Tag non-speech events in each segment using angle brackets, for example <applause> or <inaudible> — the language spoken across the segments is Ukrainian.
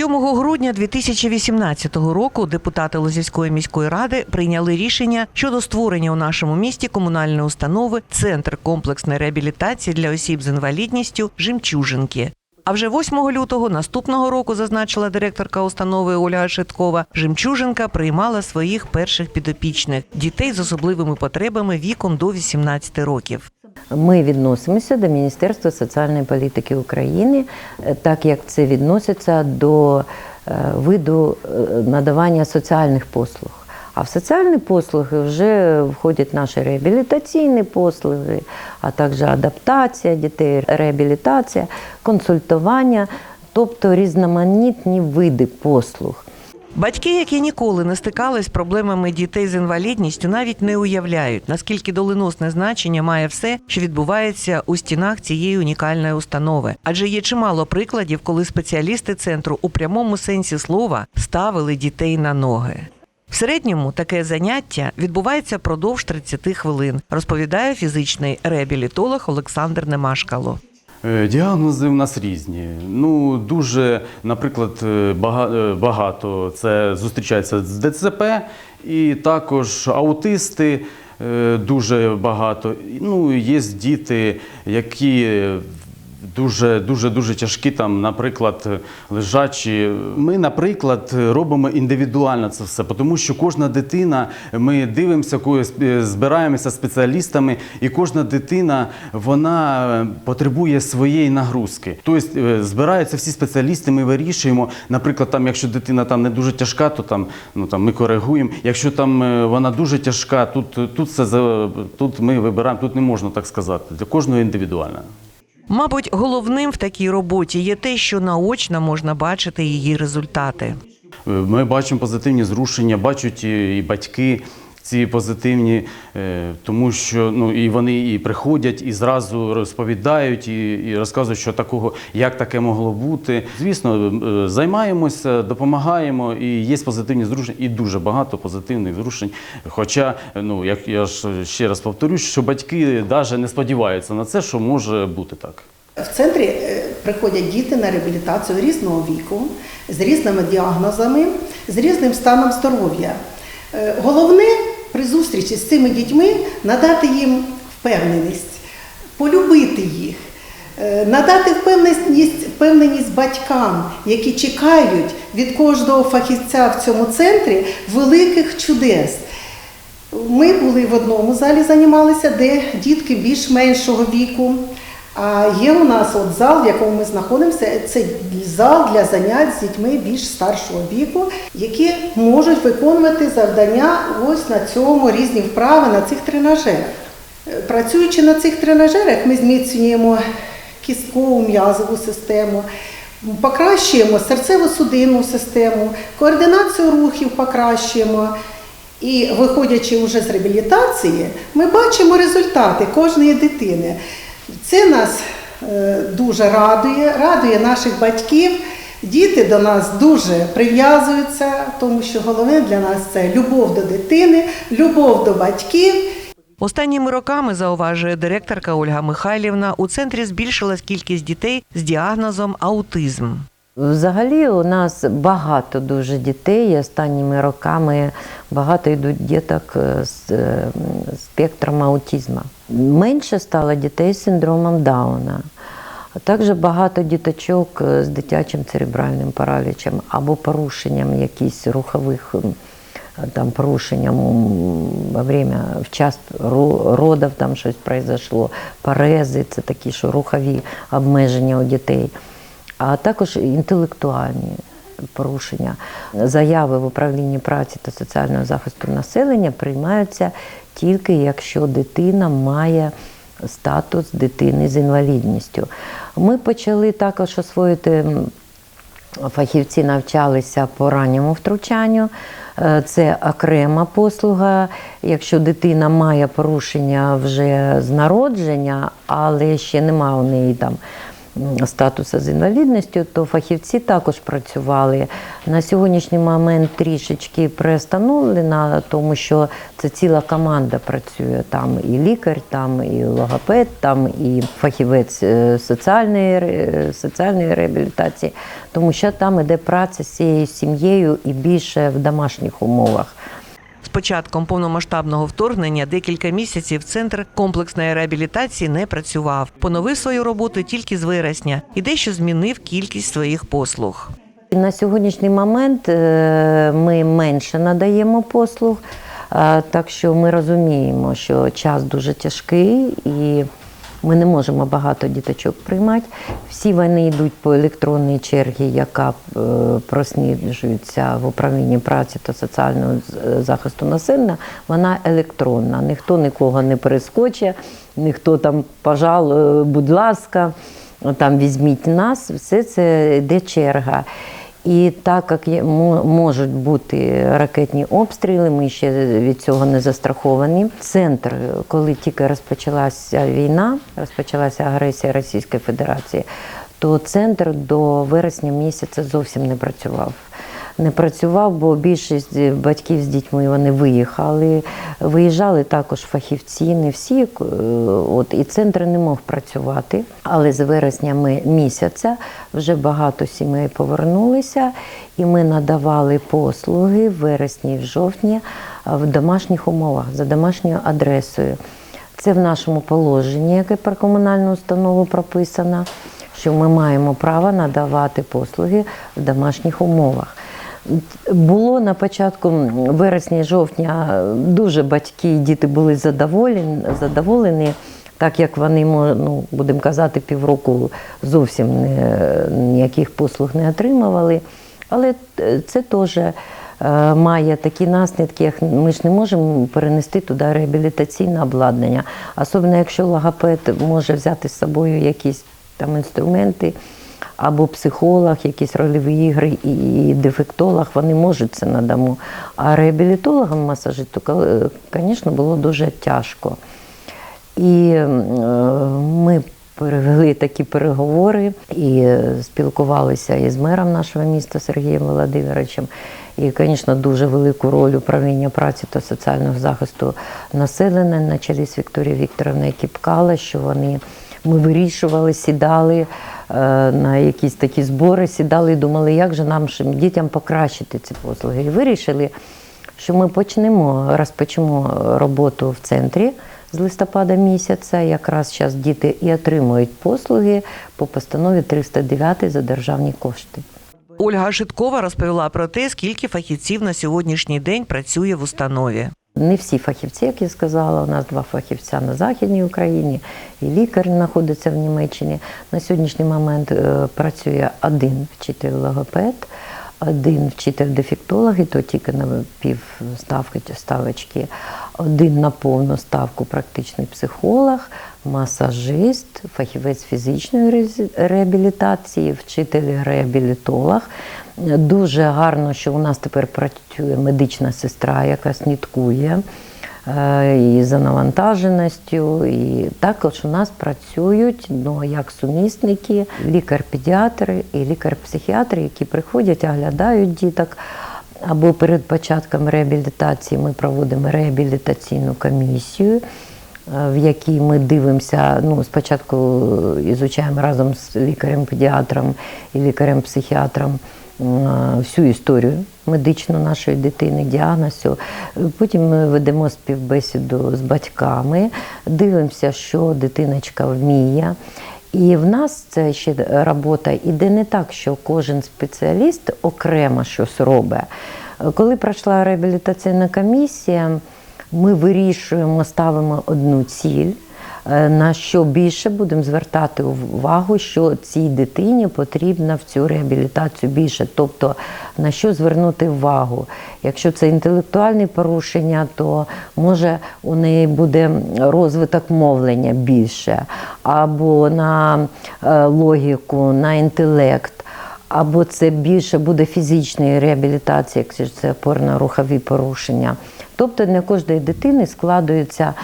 7 грудня 2018 року депутати Лозівської міської ради прийняли рішення щодо створення у нашому місті комунальної установи Центр комплексної реабілітації для осіб з інвалідністю Жемчужинки. А вже 8 лютого наступного року, зазначила директорка установи Ольга Шиткова, Жемчужинка приймала своїх перших підопічних дітей з особливими потребами віком до 18 років. Ми відносимося до Міністерства соціальної політики України, е, так як це відноситься до е, виду е, надавання соціальних послуг. А в соціальні послуги вже входять наші реабілітаційні послуги, а також адаптація дітей, реабілітація, консультування, тобто різноманітні види послуг. Батьки, які ніколи не стикались з проблемами дітей з інвалідністю, навіть не уявляють, наскільки доленосне значення має все, що відбувається у стінах цієї унікальної установи. Адже є чимало прикладів, коли спеціалісти центру у прямому сенсі слова ставили дітей на ноги. В середньому таке заняття відбувається продовж 30 хвилин, розповідає фізичний реабілітолог Олександр Немашкало. Е, Діагнози в нас різні. Ну, дуже, наприклад, е, е, багато це зустрічається з ДЦП, і також аутисти дуже багато. Ну, є діти, які дуже дуже дуже тяжкі, там, наприклад, лежачі. Ми, наприклад, робимо індивідуально це все, тому що кожна дитина, ми дивимося, збираємося спеціалістами, і кожна дитина вона е, потребує своєї нагрузки. Тобто е, збираються всі спеціалісти, ми вирішуємо. Наприклад, там, якщо дитина там не дуже тяжка, то там, ну, там ми коригуємо. Якщо там е, вона дуже тяжка, тут, тут, за- тут ми вибираємо, тут не можна так сказати. Для кожного індивідуально. Мабуть, головним в такій роботі є те, що наочно можна бачити її результати. Е, Ми бачимо позитивні зрушення, бачать і і батьки ці позитивні, е, тому що ну і вони і приходять, і зразу розповідають, і, і розказують, що такого, як таке могло бути. Звісно, е, займаємося, допомагаємо, і є позитивні зрушення, і дуже багато позитивних зрушень. Хоча, ну як я ж ще раз повторюсь, що батьки навіть не сподіваються на це, що може бути так. В центрі е, приходять діти на реабілітацію різного віку, з різними діагнозами, з різним станом здоров'я. Головне при зустрічі з цими дітьми надати їм впевненість, полюбити їх, е, надати впевненість, впевненість батькам, які чекають від кожного фахівця в цьому центрі великих чудес. Ми були в одному залі, займалися, де дітки більш меншого віку. А є у нас от зал, в якому ми знаходимося, це зал для занять з дітьми більш старшого віку, які можуть виконувати завдання ось на цьому різні вправи на цих тренажерах. Е, Працюючи на цих тренажерах, ми зміцнюємо кісткову м'язову систему, покращуємо серцево-судинну систему, координацію рухів покращуємо. І виходячи вже з реабілітації, ми бачимо результати кожної дитини. Це нас е, дуже радує, радує наших батьків. Діти до нас дуже прив'язуються, тому що головне для нас це любов до дитини, любов до батьків. Останніми роками, зауважує директорка Ольга Михайлівна, у центрі збільшилась кількість дітей з діагнозом аутизм. Взагалі у нас багато дуже дітей. Останніми роками багато йдуть діток е, з е, спектром аутизму. Менше стало дітей з синдромом Дауна. Також багато діточок е, з дитячим церебральним паралічем або порушенням якихось рухових там порушенням во время в час ро- родів там щось произошло, парези, це такі, що рухові обмеження у дітей а також інтелектуальні порушення. Заяви в управлінні праці та соціального захисту населення приймаються тільки якщо дитина має статус дитини з інвалідністю. Ми почали також освоїти фахівці навчалися по ранньому втручанню. Е, Це окрема послуга. Якщо дитина має порушення вже з народження, але ще немає у неї там статусу з інвалідністю, то фахівці також працювали. На сьогоднішній момент трішечки приостановлена, тому що це ціла команда працює. Там і лікар, там і логопед, там і фахівець е, соціальної, соціальної реабілітації, тому що там іде праця з цією сім'єю і більше в домашніх умовах. З початком повномасштабного вторгнення декілька місяців центр комплексної реабілітації не працював. Поновив свою роботу тільки з вересня і дещо змінив кількість своїх послуг. На сьогоднішній момент е, ми менше надаємо послуг, так що ми розуміємо, що час дуже тяжкий і ми не можемо багато діточок приймати. Всі вони йдуть по електронній чергі, яка е, просліджується в управлінні праці та соціального захисту населення. Вона електронна. Ніхто нікого не перескоче, ніхто там, пожалуй, будь ласка там візьміть нас, все це йде черга. І так як можуть бути ракетні обстріли, ми ще від цього не застраховані. Центр, коли тільки розпочалася війна, розпочалася агресія Російської Федерації, то центр до вересня місяця зовсім не працював. Не працював, бо більшість батьків з дітьми вони виїхали. Виїжджали також фахівці, не всі. е, От і центр не мог працювати. Але з вересня ми- місяця вже багато сімей повернулися, і ми надавали послуги в вересні, в жовтні в домашніх умовах за домашньою адресою. Це в нашому положенні, яке про комунальну установу прописано, що ми маємо право надавати послуги в домашніх умовах. Було на початку вересня, жовтня дуже батьки і діти були задоволені, задоволені, так як вони, ну, будемо казати, півроку зовсім не, ніяких послуг не отримували. Але е, це теж е, має такі наслідки, як ми ж не можемо перенести туди реабілітаційне обладнання. Особливо, якщо логопед може взяти з собою якісь там інструменти, або психолог, якісь рольові ігри і дефектолог, вони можуть це надамо. А реабілітологам масажисту, звісно, було дуже тяжко. І е, ми перевели такі переговори і спілкувалися із мером нашого міста Сергієм Володимировичем. І, звісно, дуже велику роль управління праці та соціального захисту населення на чолі з Вікторією Вікторовною Кіпкала, що вони ми вирішували, сідали на якісь такі збори, сідали і думали, як же нам дітям покращити ці послуги. І вирішили, що ми почнемо, розпочнемо роботу в центрі з листопада місяця. Якраз зараз діти і отримують послуги по постанові 309 за державні кошти. Ольга Шиткова розповіла про те, скільки фахівців на сьогоднішній день працює в установі. Не всі фахівці, як я сказала, у нас два фахівця на Західній Україні, і лікар знаходиться в Німеччині. На сьогоднішній момент е, працює один вчитель логопед, один вчитель дефектолог, і то тільки на півставки чи ставочки, один на повну ставку практичний психолог, масажист, фахівець фізичної реабілітації, вчитель реабілітолог. Дуже гарно, що у нас тепер працює медична сестра, яка слідкує е, і за навантаженістю. І також у нас працюють ну, як сумісники, лікар-педіатр і лікар-психіатр, які приходять, оглядають діток. Або перед початком реабілітації ми проводимо реабілітаційну комісію, е, в якій ми дивимося. Ну, спочатку ізучаємо разом з лікарем-педіатром і лікарем-психіатром е, всю історію медичну нашої дитини, діагноз. всього. Потім ми ведемо співбесіду з батьками, дивимося, що дитиночка вміє. І в нас це ще робота іде не так, що кожен спеціаліст окремо щось робить. Коли пройшла реабілітаційна комісія, ми вирішуємо, ставимо одну ціль. Е, На що більше будемо звертати увагу, що цій дитині потрібно в цю реабілітацію більше, тобто на що звернути увагу. Якщо це інтелектуальні порушення, то може у неї буде розвиток мовлення більше, або на е, логіку, на інтелект. або це більше буде фізичної реабілітації, якщо це опорно-рухові порушення. Тобто для кожної дитини складується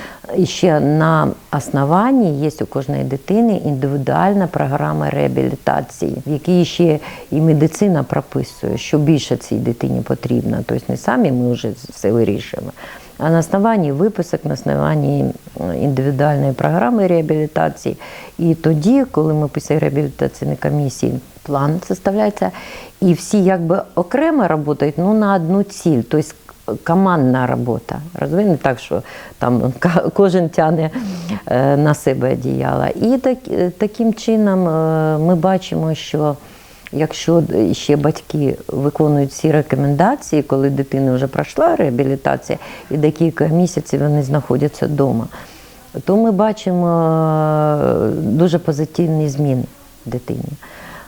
ще на основанні, є у кожної дитини індивідуальна програма реабілітації, в якій ще і медицина прописує, що більше цій дитині потрібно. Тобто не самі ми вже все вирішуємо. А на основанні виписок, на основанні індивідуальної програми реабілітації. І тоді, коли ми після реабілітаційної комісії план составляється, і всі якби окремо працюють ну, на одну ціль. Тобто командна робота. Розумієте, так, що там кожен тягне е, на себе одіяло. І так, е, таким чином е, ми бачимо, що якщо ще батьки виконують всі рекомендації, коли дитина вже пройшла реабілітація, і декілька місяців вони знаходяться вдома, то ми бачимо дуже позитивні зміни в дитині.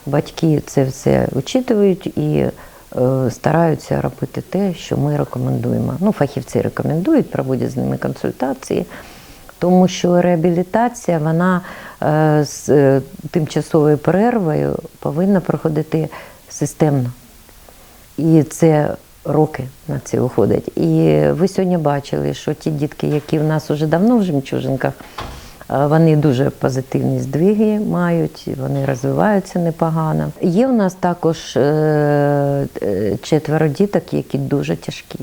Батьки це все учитують і стараються робити те, що ми рекомендуємо. Ну, фахівці рекомендують, проводять з ними консультації, тому що реабілітація вона е, з е, тимчасовою перервою повинна проходити системно. І це роки на це уходить. І ви сьогодні бачили, що ті дітки, які в нас вже давно в жемчужинках, е, вони дуже позитивні здвиги мають, вони розвиваються непогано. Є в нас також е, е, четверо діток, які дуже тяжкі.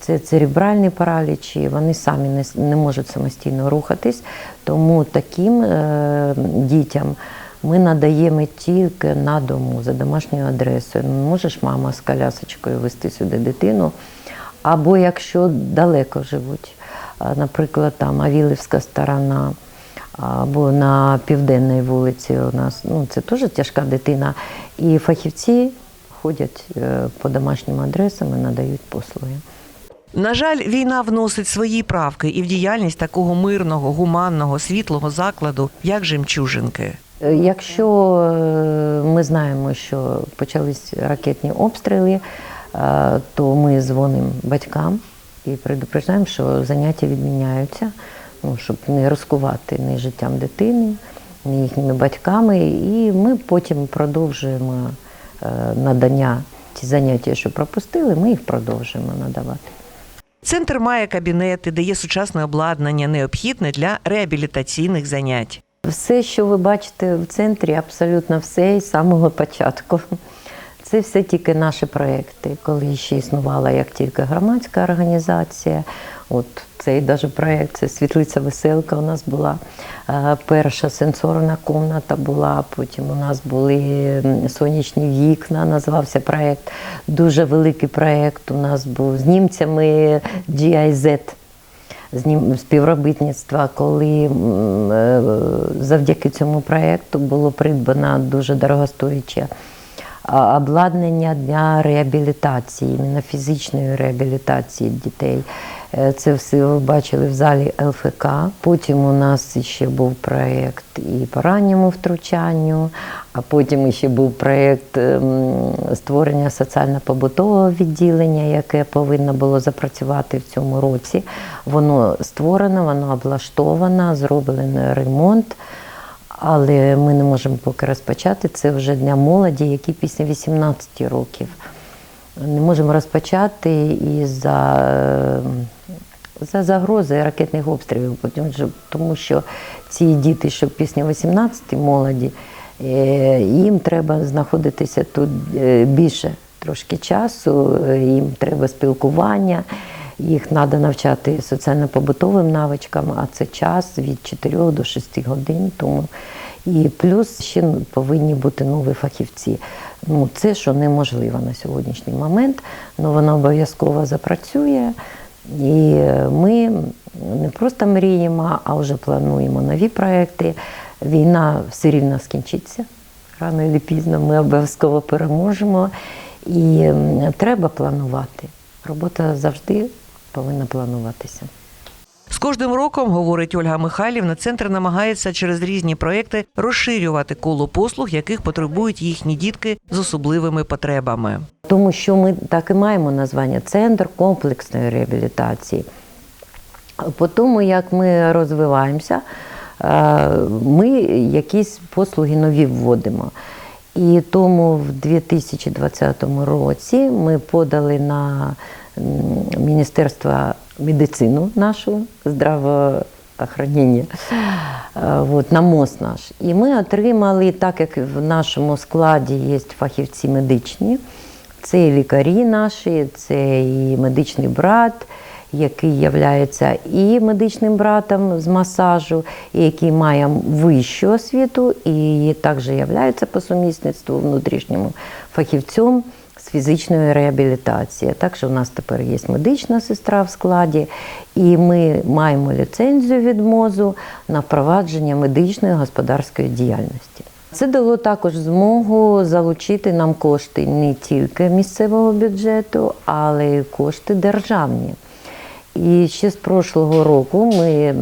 Це церебральні паралічі, вони самі не, не можуть самостійно рухатись, тому таким е, дітям ми надаємо тільки на дому за домашньою адресою. Можеш мама з колясочкою вести сюди дитину, або якщо далеко живуть, наприклад, там Авілівська сторона, або на південній вулиці у нас, ну це теж тяжка дитина. І фахівці ходять е, по домашнім адресам і надають послуги. На жаль, війна вносить свої правки і в діяльність такого мирного, гуманного, світлого закладу, як жемчужинки. Е, Якщо е, ми знаємо, що почались ракетні обстріли, то ми дзвонимо батькам і предупреждаємо, що заняття відміняються, ну, щоб не розкувати ні життям дитини, ні їхніми батьками. І ми потім продовжуємо е, надання ті заняття, що пропустили, ми їх продовжуємо надавати. Центр має кабінети, де є сучасне обладнання, необхідне для реабілітаційних занять. Все, що ви бачите в центрі, абсолютно все з самого <laughs> початку. Це все тільки наші проекти, коли ще існувала як тільки громадська організація. От цей даже проект, це світлиця веселка у нас була. Е, Перша сенсорна комната була, потім у нас були сонячні вікна, називався проект. Дуже великий проект у нас був з німцями GIZ з ним співробітництва, коли е, завдяки цьому проєкту було придбано дуже дорогостояче а, обладнання для реабілітації, іменно фізичної реабілітації дітей. Е, Це все ви бачили в залі ЛФК. Потім у нас ще був проєкт і по ранньому втручанню, а потім ще був проєкт ем, створення соціально-побутового відділення, яке повинно було запрацювати в цьому році. Воно створено, воно облаштовано, зроблений ремонт. Але ми не можемо поки розпочати. Це вже для молоді, які після 18 років. Не можемо розпочати із-за за загрози ракетних обстрілів, тому що- ці діти, що після 18 молоді, е, їм треба знаходитися тут е, більше трошки часу, е, їм треба спілкування, їх треба навчати соціально-побутовим навичкам, а це час від 4 до 6 годин. Тому і плюс ще повинні бути нові фахівці. Ну, це що неможливо на сьогоднішній момент, але воно обов'язково запрацює. І ми не просто мріємо, а вже плануємо нові проекти. Війна все рівно скінчиться. Рано чи пізно ми обов'язково переможемо. І треба планувати. Робота завжди повинна плануватися. З кожним роком, говорить Ольга Михайлівна, центр намагається через різні проекти розширювати коло послуг, яких потребують їхні дітки з особливими потребами. Тому що ми так і маємо названня Центр комплексної реабілітації. По тому, як ми розвиваємося, е, ми якісь послуги нові вводимо. І тому в 2020 році ми подали на м, Міністерство медицину нашу, здравоохранення, е, от, на МОЗ наш. І ми отримали, так як в нашому складі є фахівці медичні, це і лікарі наші, це і медичний брат, який є і медичним братом з масажу, і який має вищу освіту, і також є по сумісництву внутрішньому фахівцем фізичної реабілітації. Так що у нас тепер є медична сестра в складі, і ми маємо ліцензію від МОЗу на впровадження медичної господарської діяльності. Це дало також змогу залучити нам кошти не тільки місцевого бюджету, але й кошти державні. І ще з прошлого року ми е,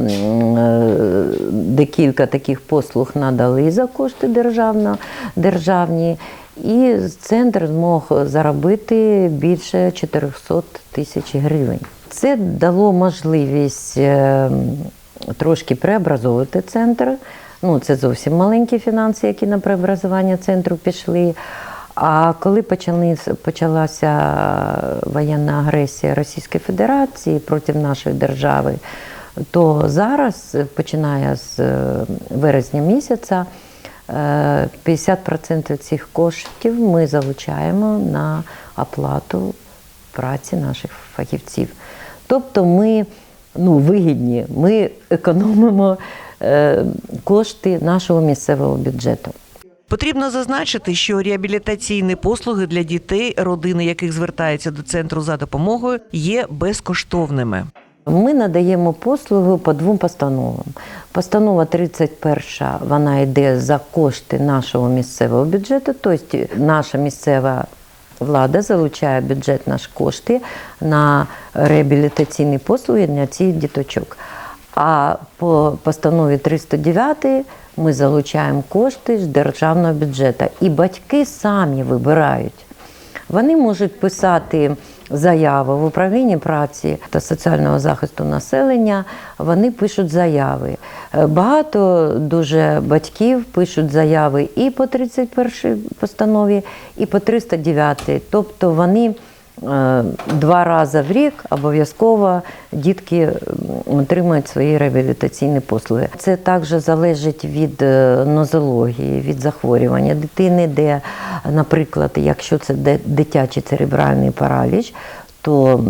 декілька таких послуг надали за кошти державно, державні, і центр змог заробити більше 400 тисяч гривень. Це дало можливість е, трошки преобразовувати центр. Ну, це зовсім маленькі фінанси, які на преобразування центру пішли. А коли почали, почалася воєнна агресія Російської Федерації проти нашої держави, то зараз, починає з е, вересня місяця, 50% цих коштів ми залучаємо на оплату праці наших фахівців. Тобто ми ну, вигідні, ми економимо е, кошти нашого місцевого бюджету. Потрібно зазначити, що реабілітаційні послуги для дітей, родини яких звертаються до центру за допомогою, є безкоштовними. Ми надаємо послугу по двом постановам. Постанова 31 вона йде за кошти нашого місцевого бюджету, тобто наша місцева влада залучає бюджет наш кошти на реабілітаційні послуги для цих діточок. А по постанові 309 ми залучаємо кошти з державного бюджету. І батьки самі вибирають. Вони можуть писати заяву в управлінні праці та соціального захисту населення. Вони пишуть заяви. Е, Багато дуже батьків пишуть заяви і по 31 постанові, і по 309. Тобто вони два рази в рік обов'язково дітки отримують свої реабілітаційні послуги. Це також залежить від е, нозології, від захворювання дитини, де, наприклад, якщо це дитячий церебральний параліч, то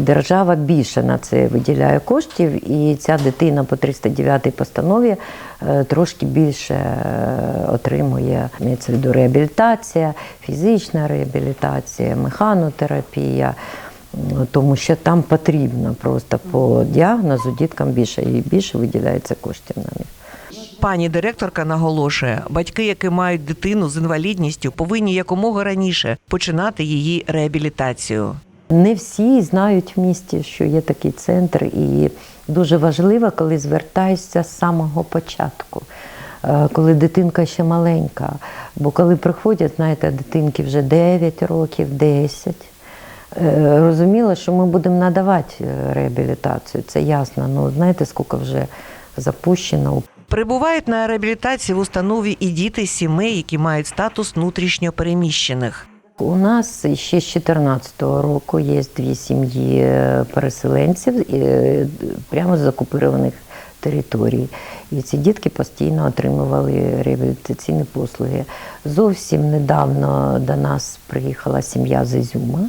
держава більше на це виділяє коштів, і ця дитина по 309 постанові е, трошки більше е, отримує в реабілітація, фізична реабілітація, механотерапія. Тому що там потрібно просто по діагнозу діткам більше і більше виділяється коштів на них. Пані директорка наголошує, батьки, які мають дитину з інвалідністю, повинні якомога раніше починати її реабілітацію. Не всі знають в місті, що є такий центр, і дуже важливо, коли звертаєшся з самого початку, е, коли дитинка ще маленька. Бо коли приходять, знаєте, дитинки вже 9 років, 10. е, Розуміло, що ми будемо надавати е, реабілітацію, це ясно. Ну, знаєте, скільки вже запущено. Прибувають на реабілітації в установі і діти сімей, які мають статус внутрішньо переміщених. У нас ще з 2014 року є дві сім'ї е, переселенців е, прямо з окупованих територій. І ці дітки постійно отримували реабілітаційні послуги. Зовсім недавно до нас приїхала сім'я з Ізюма.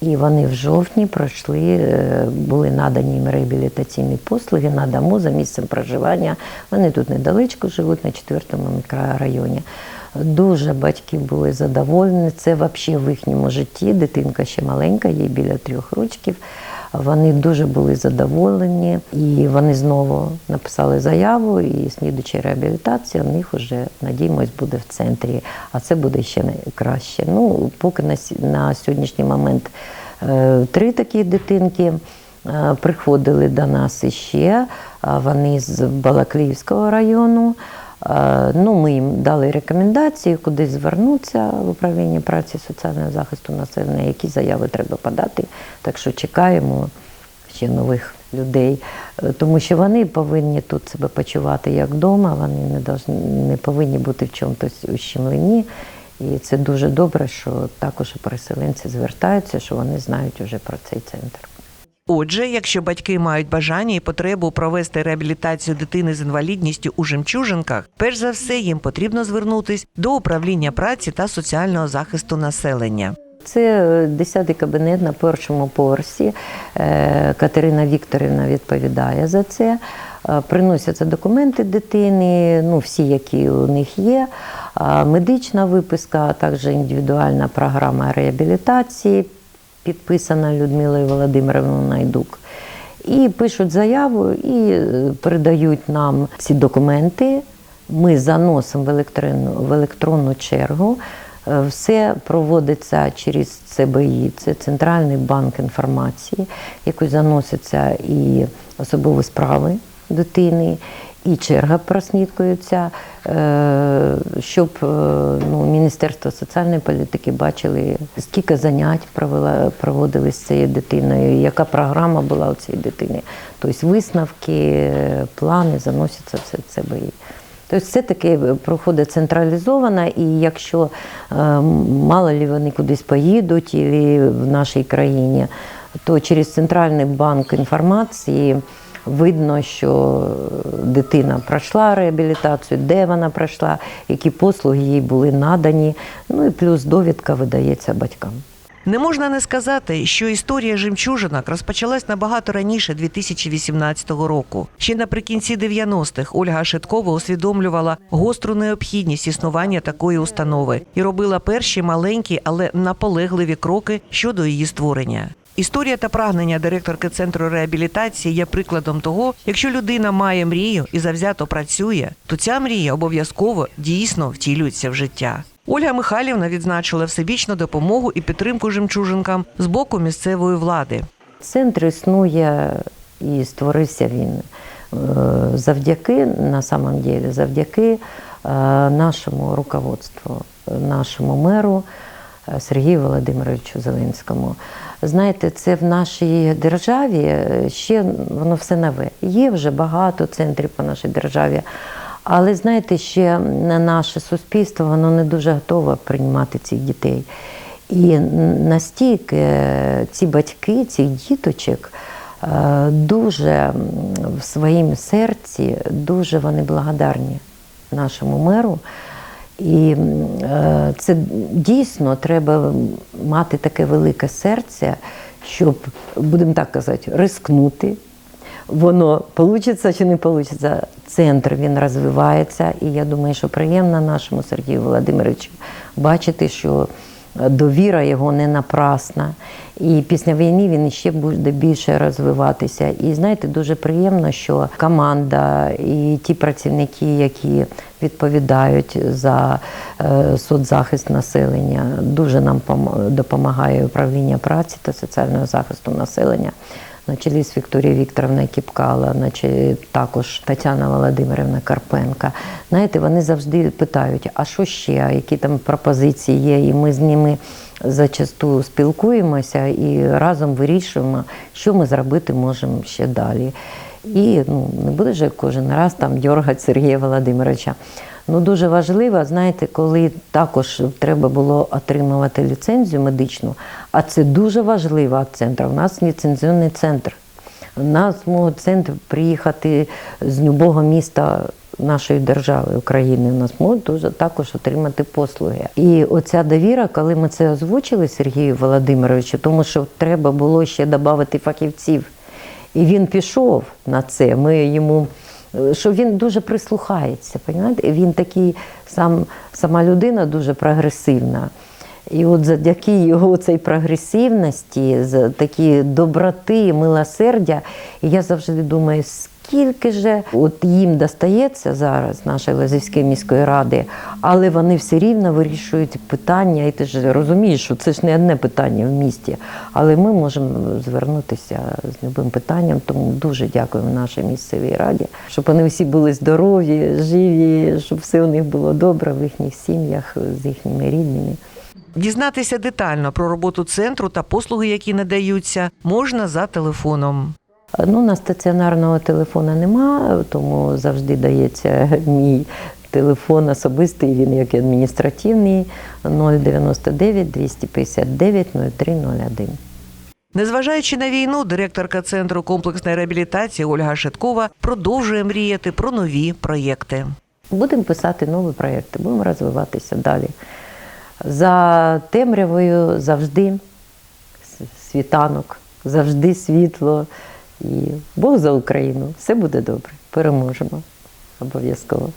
І вони в жовтні пройшли, е, були надані їм реабілітаційні послуги на дому за місцем проживання. Вони тут недалечко живуть на 4-му мікрорайоні. Дуже батьки були задоволені. Це взагалі в їхньому житті. Дитинка ще маленька, їй біля трьох років. Вони дуже були задоволені, і вони знову написали заяву. І слідуча реабілітація в них вже надіємось буде в центрі. А це буде ще най- краще. Ну поки на, на сьогоднішній момент е, три такі дитинки. е, Приходили до нас іще, вони з Балакліївського району. Е, Ну, ми їм дали рекомендації, куди звернутися в управління праці соціального захисту населення, які заяви треба подати. Так що чекаємо ще нових людей, е, тому що вони повинні тут себе почувати як вдома, вони не, повинні бути в чомусь ущемлені. І це дуже добре, що також переселенці звертаються, що вони знають уже про цей центр. Отже, якщо батьки мають бажання і потребу провести реабілітацію дитини з інвалідністю у жемчужинках, перш за все їм потрібно звернутись до управління праці та соціального захисту населення. Це 10-й кабінет на першому поверсі. Е, Катерина Вікторівна відповідає за це. Е, Приносяться документи дитини, ну всі, які у них є. Медична виписка, а також індивідуальна програма реабілітації, підписана Людмилою Володимировною Найдук. І пишуть заяву і е, передають нам ці документи. Ми заносимо в електронну, в електронну чергу. Е, Все проводиться через ЦБІ, це Центральний банк інформації, який заноситься і особові справи дитини, і черга прослідкується, е, щоб е, ну, Міністерство соціальної політики бачили, скільки занять провела, проводили з цією дитиною, яка програма була у цієї дитини. Тобто висновки, плани заносяться все в ЦБІ. Тобто все таки проходить централізовано, і якщо е, мало ли вони кудись поїдуть і в нашій країні, то через центральний банк інформації видно, що дитина пройшла реабілітацію, де вона пройшла, які послуги їй були надані. Ну і плюс довідка видається батькам. Не можна не сказати, що історія жемчужинок розпочалась набагато раніше 2018 року. Ще наприкінці 90-х Ольга Шиткова усвідомлювала гостру необхідність існування такої установи і робила перші маленькі, але наполегливі кроки щодо її створення. Історія та прагнення директорки центру реабілітації є прикладом того, якщо людина має мрію і завзято працює, то ця мрія обов'язково дійсно втілюється в життя. Ольга Михайлівна відзначила всебічну допомогу і підтримку жемчужинкам з боку місцевої влади. Центр існує і створився він е, завдяки, на самом деле, завдяки е, нашому руководству, нашому меру е, Сергію Володимировичу Зеленському. Знаєте, це в нашій державі е, ще воно все нове. Є вже багато центрів по нашій державі. Але знаєте, ще наше суспільство воно не дуже готове приймати цих дітей. І настільки ці батьки, цих діточок е, дуже в своїм серці, дуже вони благодарні нашому меру. І е, це дійсно треба мати таке велике серце, щоб, будемо так казати, рискнути. Воно вийде чи не вийде. Центр він розвивається, і я думаю, що приємно нашому Сергію Володимировичу бачити, що довіра його не напрасна. І після війни він ще буде більше розвиватися. І знаєте, дуже приємно, що команда і ті працівники, які відповідають за е, соцзахист населення, дуже нам допомагає управління праці та соціального захисту населення. На чолі з Вікторією Вікторовною Кіпкала, на чолі також Тетяна Володимирівна Карпенка. Знаєте, вони завжди питають, а що ще, які там пропозиції є, і ми з ними зачасту спілкуємося і разом вирішуємо, що ми зробити можемо ще далі. І ну, не буде же кожен раз там дергати Сергія Володимировича. Ну, дуже важливо, знаєте, коли також треба було отримувати ліцензію медичну, а це дуже важливо центр. У нас ліцензійний центр. У нас може центр приїхати з будь-якого міста нашої держави України. У нас можуть дуже також отримати послуги. І оця довіра, коли ми це озвучили Сергію Володимировичу, тому що треба було ще додати фахівців. І він пішов на це. Ми йому що він дуже прислухається. Понімаєте? Він такий сам, сама людина дуже прогресивна. І от завдяки його цій прогресивності, такі доброти, милосердя, я завжди думаю, скільки же от їм достається зараз нашої Лазівської міської ради, але вони все рівно вирішують питання, і ти ж розумієш, що це ж не одне питання в місті. Але ми можемо звернутися з любим питанням, тому дуже дякуємо нашій місцевій раді, щоб вони всі були здорові, живі, щоб все у них було добре в їхніх сім'ях, з їхніми рідними. Дізнатися детально про роботу центру та послуги, які надаються, можна за телефоном. Ну, на стаціонарного телефона нема, тому завжди дається <laughs> мій телефон особистий, він як і адміністративний 099 259 0301. Незважаючи на війну, директорка центру комплексної реабілітації Ольга Шиткова продовжує мріяти про нові проєкти. Будемо писати нові проєкти, будемо розвиватися далі. За темрявою завжди світанок, завжди світло. І Бог за Україну. Все буде добре. Переможемо обов'язково.